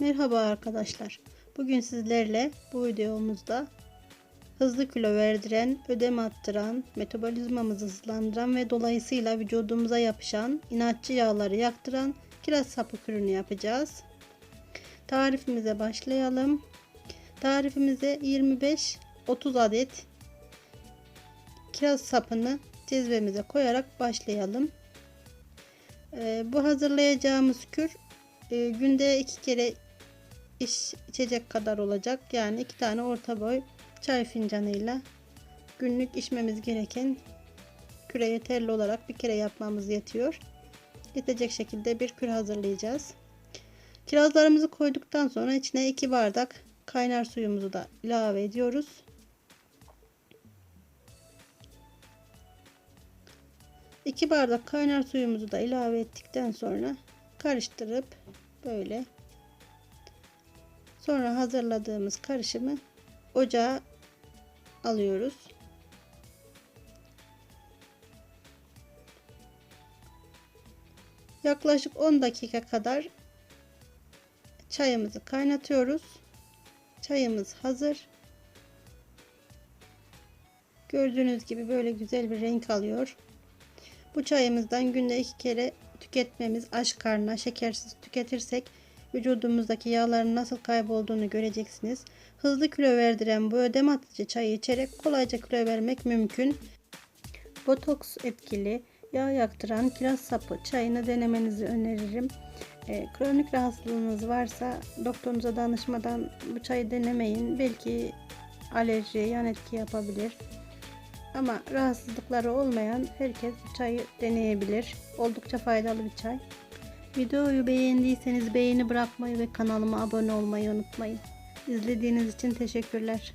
Merhaba arkadaşlar. Bugün sizlerle bu videomuzda hızlı kilo verdiren, ödem attıran, metabolizmamızı hızlandıran ve dolayısıyla vücudumuza yapışan inatçı yağları yaktıran kiraz sapı kürünü yapacağız. Tarifimize başlayalım. Tarifimize 25-30 adet kiraz sapını cezvemize koyarak başlayalım. Ee, bu hazırlayacağımız kür e, günde iki kere iç, içecek kadar olacak. Yani iki tane orta boy çay fincanıyla günlük içmemiz gereken küre yeterli olarak bir kere yapmamız yetiyor. Yetecek şekilde bir kür hazırlayacağız. Kirazlarımızı koyduktan sonra içine 2 bardak kaynar suyumuzu da ilave ediyoruz. İki bardak kaynar suyumuzu da ilave ettikten sonra karıştırıp böyle sonra hazırladığımız karışımı ocağa alıyoruz. Yaklaşık 10 dakika kadar çayımızı kaynatıyoruz. Çayımız hazır. Gördüğünüz gibi böyle güzel bir renk alıyor. Bu çayımızdan günde iki kere tüketmemiz aç karnına şekersiz tüketirsek vücudumuzdaki yağların nasıl kaybolduğunu göreceksiniz. Hızlı kilo verdiren bu ödem atıcı çayı içerek kolayca kilo vermek mümkün. Botoks etkili yağ yaktıran kiraz sapı çayını denemenizi öneririm. E, kronik rahatsızlığınız varsa doktorunuza danışmadan bu çayı denemeyin. Belki alerji, yan etki yapabilir. Ama rahatsızlıkları olmayan herkes bu çayı deneyebilir. Oldukça faydalı bir çay. Videoyu beğendiyseniz beğeni bırakmayı ve kanalıma abone olmayı unutmayın. İzlediğiniz için teşekkürler.